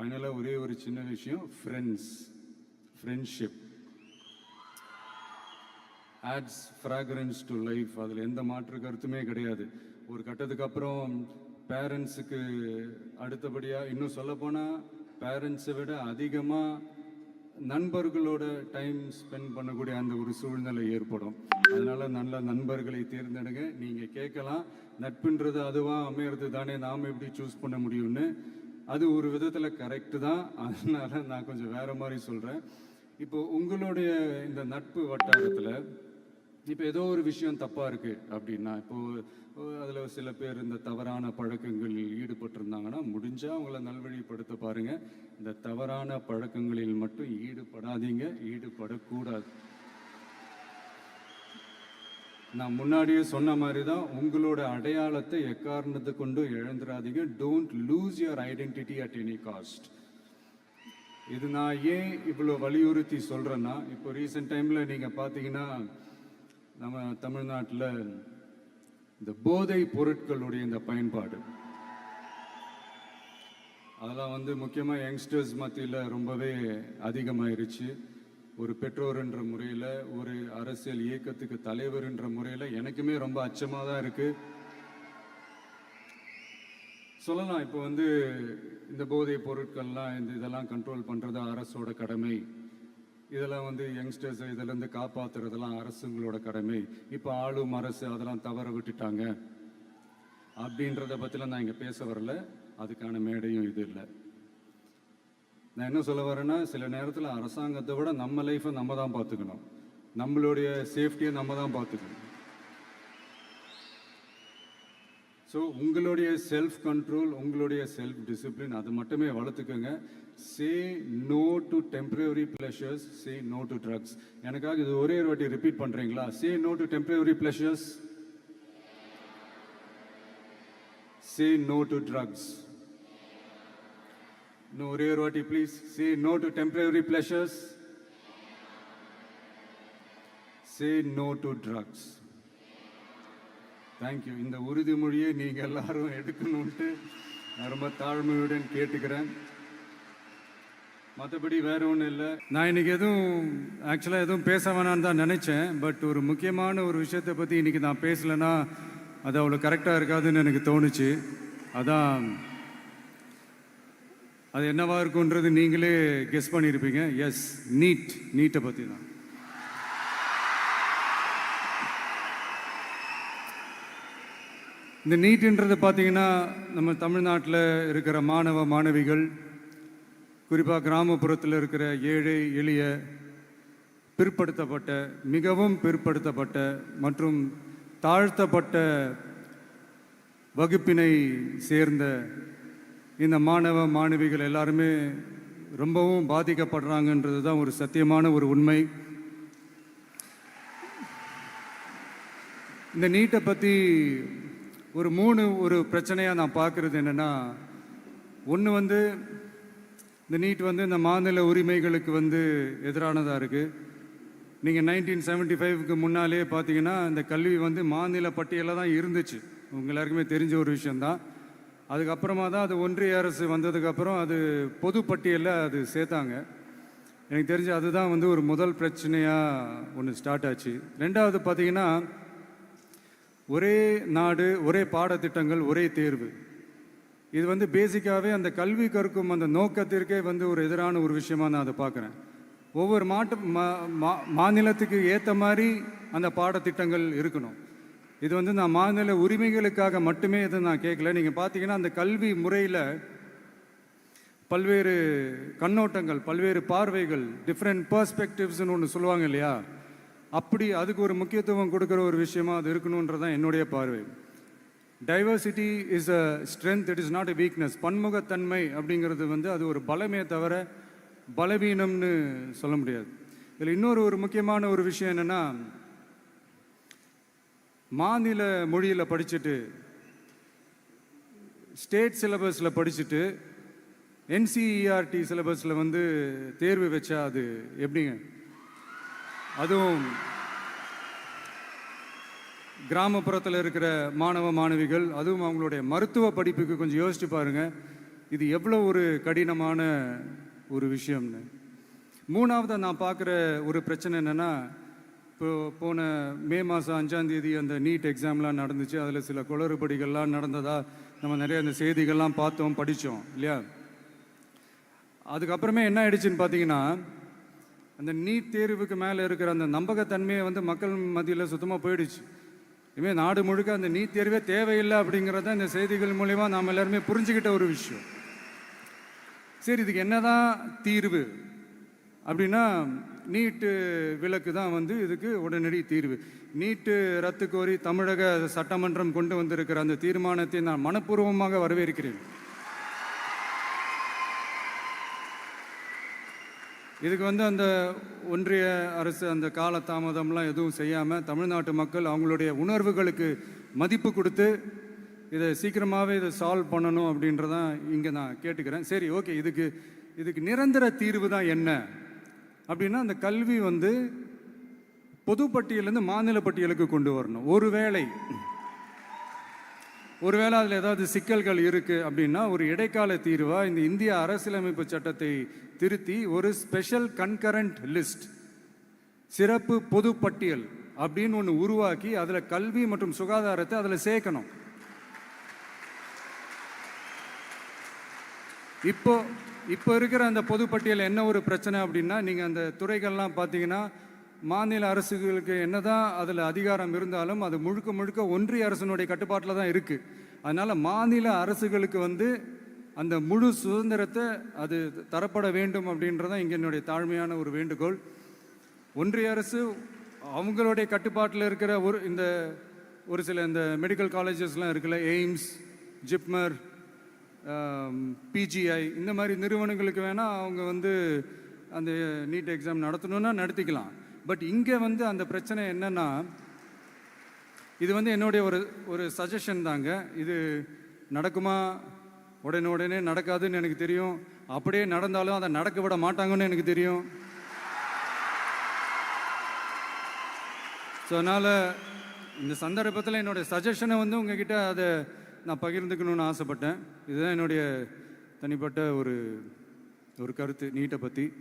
ஃபைனலாக ஒரே ஒரு சின்ன விஷயம் friends friendship adds fragrance to life அதில் எந்த மாற்று கருத்துமே கிடையாது. ஒரு கட்டத்துக்கு அப்புறம் பேரண்ட்ஸுக்கு அடுத்தபடியாக இன்னும் சொல்லப்போனால் பேரண்ட்ஸை விட அதிகமாக நண்பர்களோட டைம் ஸ்பெண்ட் பண்ணக்கூடிய அந்த ஒரு சூழ்நிலை ஏற்படும். அதனால் நல்ல நண்பர்களை தேர்ந்தெடுங்க. நீங்கள் கேட்கலாம். நட்புன்றது அதுவாக அமையிறது தானே நாம் எப்படி சூஸ் பண்ண முடியும்னு. அது ஒரு விதத்தில் கரெக்டு தான். அதனால நான் கொஞ்சம் வேற மாதிரி சொல்கிறேன் இப்போ உங்களுடைய இந்த நட்பு வட்டாரத்தில் இப்போ ஏதோ ஒரு விஷயம் தப்பாக இருக்குது அப்படின்னா இப்போது அதில் சில பேர் இந்த தவறான பழக்கங்களில் ஈடுபட்டிருந்தாங்கன்னா முடிஞ்சால் அவங்கள நல்வழிப்படுத்த பாருங்கள் இந்த தவறான பழக்கங்களில் மட்டும் ஈடுபடாதீங்க. ஈடுபடக்கூடாது. நான் முன்னாடியே சொன்ன மாதிரி தான் உங்களோட அடையாளத்தை எக்காரணத்தை கொண்டு இழந்துடாதீங்க don't lose your identity at any cost இது நான் ஏன் இவ்வளோ வலியுறுத்தி சொல்கிறேன்னா இப்போ ரீசெண்ட் டைமில் நீங்கள் பார்த்தீங்கன்னா நம்ம தமிழ்நாட்டில் இந்த போதை பொருட்களுடைய இந்த பயன்பாடு. அதெல்லாம் வந்து முக்கியமாக யங்ஸ்டர்ஸ் மத்தியில் ரொம்பவே அதிகமாயிருச்சு. ஒரு பெற்றோர் என்ற முறையில் ஒரு அரசியல் இயக்கத்துக்கு தலைவர் என்ற முறையில் எனக்குமே ரொம்ப அச்சமாக தான் இருக்குது சொல்லலாம் இப்போ வந்து இந்த போதை பொருட்கள்லாம் இந்த இதெல்லாம் கண்ட்ரோல் பண்ணுறது அரசோட கடமை. இதெல்லாம் வந்து யங்ஸ்டர்ஸை இதிலேருந்து காப்பாற்றுறதெல்லாம் அரசுங்களோட கடமை. இப்போ ஆளும் அரசு அதெல்லாம் தவற விட்டுட்டாங்க. அப்படின்றத பற்றிலாம் நான் இங்கே பேச வரல. அதுக்கான மேடையும் இது இல்லை. நான் என்ன சொல்ல வரேன்னா சில நேரத்தில் அரசாங்கத்தை விட நம்ம லைஃப்பை நம்ம தான் பார்த்துக்கணும். நம்மளுடைய சேஃப்டியை நம்ம தான் பார்த்துக்கணும். ஸோ உங்களுடைய செல்ஃப் கண்ட்ரோல் உங்களுடைய செல்ஃப் டிசிப்ளின் அது மட்டுமே வளர்த்துக்கோங்க. Say no to temporary pleasures say no to drugs எனக்காக இது ஒரே ஒரு வாட்டி ரிப்பீட் பண்ணுறீங்களா say no to temporary pleasures say no to drugs இன்னும் ஒரே ஒரு வாட்டி please say no to temporary pleasures say no to drugs thank you இந்த உறுதிமொழியை நீங்கள் எல்லாரும் எடுக்கணும்ட்டு நான் ரொம்ப தாழ்மையுடன் கேட்டுக்கிறேன். மற்றபடி வேற ஒன்றும் இல்லை. நான் இன்னைக்கு எதுவும் ஆக்சுவலாக எதுவும் பேச வேணான்னு தான் நினச்சேன். பட் ஒரு முக்கியமான ஒரு விஷயத்தை பற்றி இன்னைக்கு நான் பேசலைன்னா அது அவ்வளோ கரெக்டாக இருக்காதுன்னு எனக்கு தோணுச்சு. அதான் அது என்னவா இருக்குன்றது நீங்களே கெஸ் பண்ணியிருப்பீங்க. எஸ் நீட் நீட்டை பற்றி தான். இந்த நீட்டுன்றது பார்த்தீங்கன்னா நம்ம தமிழ்நாட்டில் இருக்கிற மாணவ மாணவிகள் குறிப்பாக கிராமப்புறத்தில் இருக்கிற ஏழை எளிய பிற்படுத்தப்பட்ட மிகவும் பிற்படுத்தப்பட்ட மற்றும் தாழ்த்தப்பட்ட வகுப்பினை சேர்ந்த இந்த மாணவ மாணவிகள் எல்லாருமே ரொம்பவும் பாதிக்கப்படுறாங்கன்றது தான் ஒரு சத்தியமான ஒரு உண்மை. இந்த நீட்டை பற்றி ஒரு மூணு ஒரு பிரச்சனையாக நான் பார்க்குறது என்னென்னா ஒன்று வந்து இந்த நீட் வந்து இந்த மாநில உரிமைகளுக்கு வந்து எதிரானதாக இருக்குது நீங்கள் நைன்டீன் செவன்ட்டி ஃபைவ்க்கு முன்னாலே பார்த்தீங்கன்னா இந்த கல்வி வந்து மாநில பட்டியலில் தான் இருந்துச்சு. உங்கள் எல்லாருக்குமே தெரிஞ்ச ஒரு விஷயந்தான் அதுக்கப்புறமா தான் அது ஒன்றிய அரசு வந்ததுக்கப்புறம் அது பொது பட்டியலில் அது சேர்த்தாங்க. எனக்கு தெரிஞ்சு அதுதான் வந்து ஒரு முதல் பிரச்சனையாக ஒன்று ஸ்டார்ட் ஆச்சு. ரெண்டாவது பார்த்தீங்கன்னா ஒரே நாடு ஒரே பாடத்திட்டங்கள் ஒரே தேர்வு. இது வந்து பேசிக்காகவே அந்த கல்வி கற்கும் அந்த நோக்கத்திற்கே வந்து ஒரு எதிரான ஒரு விஷயமா நான் அதை பார்க்குறேன் ஒவ்வொரு மாட்டு மா- மா- மாநிலத்துக்கு ஏற்ற மாதிரி அந்த பாடத்திட்டங்கள் இருக்கணும். இது வந்து நான் மாநில உரிமைகளுக்காக மட்டுமே இதை நான் கேட்கல. நீங்கள் பார்த்தீங்கன்னா அந்த கல்வி முறையில் பல்வேறு கண்ணோட்டங்கள் பல்வேறு பார்வைகள் டிஃப்ரெண்ட் பர்ஸ்பெக்டிவ்ஸ்னு ஒன்று சொல்லுவாங்க இல்லையா? அப்படி அதுக்கு ஒரு முக்கியத்துவம் கொடுக்குற ஒரு விஷயமா அது இருக்கணுன்றது தான் என்னுடைய பார்வை. Diversity is a strength it is not a weakness பன்முகத்தன்மை அப்படிங்கிறது வந்து அது ஒரு பலமே தவிர பலவீனம்னு சொல்ல முடியாது. இதில் இன்னொரு ஒரு முக்கியமான ஒரு விஷயம் என்னென்னா மாநில மொழியில் படிச்சுட்டு ஸ்டேட் சிலபஸில் படிச்சுட்டு என்சிஇஆர்டி சிலபஸில் வந்து தேர்வு வச்சா அது எப்படிங்க? அதுவும் கிராமப்புறத்தில் இருக்கிற மாணவ மாணவிகள் அதுவும் அவங்களுடைய மருத்துவ படிப்புக்கு கொஞ்சம் யோசிச்சு பாருங்க. இது எவ்வளோ ஒரு கடினமான ஒரு விஷயம்னு. மூணாவது நான் பார்க்குற ஒரு பிரச்சனை என்னென்னா இப்போ போன மே மாதம் அஞ்சாந்தேதி அந்த நீட் எக்ஸாம்லாம் நடந்துச்சு. அதில் சில குளறுபடிகள்லாம் நடந்ததா நம்ம நிறைய அந்த செய்திகள்லாம் பார்த்தோம் படித்தோம் இல்லையா? அதுக்கப்புறமே என்ன ஆயிடுச்சுன்னு பார்த்தீங்கன்னா அந்த நீட் தேர்வுக்கு மேலே இருக்கிற அந்த நம்பகத்தன்மையை வந்து மக்கள் மத்தியில் சுத்தமாக போயிடுச்சு. இனிமேல் நாடு முழுக்க அந்த நீட் தேர்வே தேவையில்லை அப்படிங்கிறத இந்த செய்திகள் மூலிமா நாம் எல்லாருமே புரிஞ்சுக்கிட்ட ஒரு விஷயம். சரி இதுக்கு என்னதான் தீர்வு அப்படின்னா நீட்டு விலக்கு தான் வந்து இதுக்கு உடனடி தீர்வு. நீட்டு ரத்து கோரி தமிழக சட்டமன்றம் கொண்டு வந்திருக்கிற அந்த தீர்மானத்தை நான் மனப்பூர்வமாக வரவேற்கிறேன். இதுக்கு வந்து அந்த ஒன்றிய அரசு அந்த கால தாமதம்லாம் எதுவும் செய்யாமல் தமிழ்நாட்டு மக்கள் அவங்களுடைய உணர்வுகளுக்கு மதிப்பு கொடுத்து இதை சீக்கிரமாகவே இதை சால்வ் பண்ணணும் அப்படின்றதான் இங்கே நான் கேட்டுக்கிறேன். சரி ஓகே இதுக்கு இதுக்கு நிரந்தர தீர்வு தான் என்ன? அப்படின்னா அந்த கல்வி வந்து பொதுப்பட்டியலேருந்து மாநில பட்டியலுக்கு கொண்டு வரணும். ஒருவேளை ஒருவேளை அதில் ஏதாவது சிக்கல்கள் இருக்குது அப்படின்னா ஒரு இடைக்கால தீர்வாக இந்த இந்திய அரசியலமைப்பு சட்டத்தை திருத்தி ஒரு ஸ்பெஷல் கன்கரண்ட் லிஸ்ட் சிறப்பு பொது பட்டியல் அப்படின்னு ஒன்று உருவாக்கி அதில் கல்வி மற்றும் சுகாதாரத்தை அதில் சேர்க்கணும். இப்போ இப்போ இருக்கிற அந்த பொதுப்பட்டியல் என்ன ஒரு பிரச்சனை அப்படின்னா நீங்கள் அந்த துறைகள்லாம் பார்த்தீங்கன்னா மாநில அரசுகளுக்கு என்ன தான் அதில் அதிகாரம் இருந்தாலும் அது முழுக்க முழுக்க ஒன்றிய அரசினுடைய கட்டுப்பாட்டில் தான் இருக்குது அதனால் மாநில அரசுகளுக்கு வந்து அந்த முழு சுதந்திரத்தை அது தரப்பட வேண்டும் அப்படின்றதான் இங்கே என்னுடைய தாழ்மையான ஒரு வேண்டுகோள். ஒன்றிய அரசு அவங்களுடைய கட்டுப்பாட்டில் இருக்கிற ஒரு இந்த ஒரு சில இந்த மெடிக்கல் காலேஜஸ்லாம் இருக்குல்ல எய்ம்ஸ் ஜிப்மர் பிஜிஐ இந்த மாதிரி நிறுவனங்களுக்கு வேணால் அவங்க வந்து அந்த நீட் எக்ஸாம் நடத்தணும்னா நடத்திக்கலாம். பட் இங்கே வந்து அந்த பிரச்சனை என்னென்னா இது வந்து என்னுடைய ஒரு ஒரு சஜஷன் தாங்க. இது நடக்குமா? உடனே உடனே நடக்காதுன்னு எனக்கு தெரியும். அப்படியே நடந்தாலும் அதை நடக்க விட மாட்டாங்கன்னு எனக்கு தெரியும். ஸோ அதனால் இந்த சந்தர்ப்பத்தில் என்னுடைய சஜஷனை வந்து உங்ககிட்ட அதை நான் பகிர்ந்துக்கணும்னு ஆசைப்பட்டேன். இதுதான் என்னுடைய தனிப்பட்ட ஒரு ஒரு கருத்து நீட்டை பற்றி